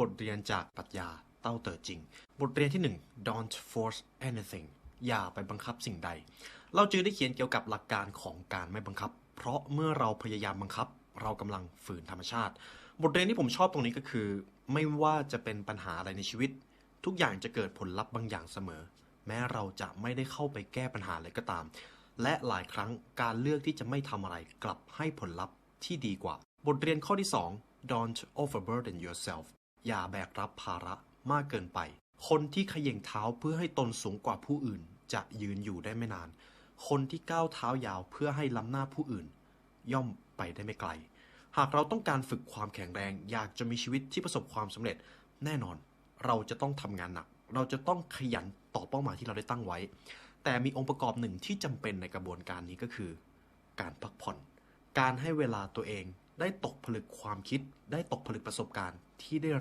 บทเรียนจากปรัชญาเต้าเติร์จริง บทเรียนที่ 1 don't force anything อย่าไปบังคับสิ่งใด เราจึงได้เขียนเกี่ยวกับหลักการของการไม่บังคับ เพราะเมื่อเราพยายามบังคับ เรากำลังฝืนธรรมชาติ บทเรียนที่ผมชอบตรงนี้ก็คือ ไม่ว่าจะเป็นปัญหาอะไรในชีวิต ทุกอย่างจะเกิดผลลัพธ์บางอย่างเสมอ แม้เราจะไม่ได้เข้าไปแก้ปัญหาอะไรก็ตาม และหลายครั้งการเลือกที่จะไม่ทำอะไรกลับให้ผลลัพธ์ที่ดีกว่า บทเรียนข้อที่ 2 don't overburden yourself อย่าแบกรับภาระมากเกินไป คนที่ขย่งเท้าเพื่อให้ตนสูงกว่าผู้อื่น จะยืนอยู่ได้ไม่นาน คนที่ก้าวเท้ายาวเพื่อให้ล้ำหน้าผู้อื่น ย่อมไปได้ไม่ไกล หากเราต้องการฝึกความแข็งแรง อยากจะมีชีวิตที่ประสบความสำเร็จ แน่นอน เราจะต้องทำงานหนัก เราจะต้องขยันต่อเป้าหมายที่เราได้ตั้งไว้ แต่มีองค์ประกอบหนึ่งที่จำเป็นในกระบวนการนี้ก็คือ การพักผ่อน การให้เวลาตัวเองได้ตกผลึกความคิด ได้ตกผลึกประสบการณ์ที่ได้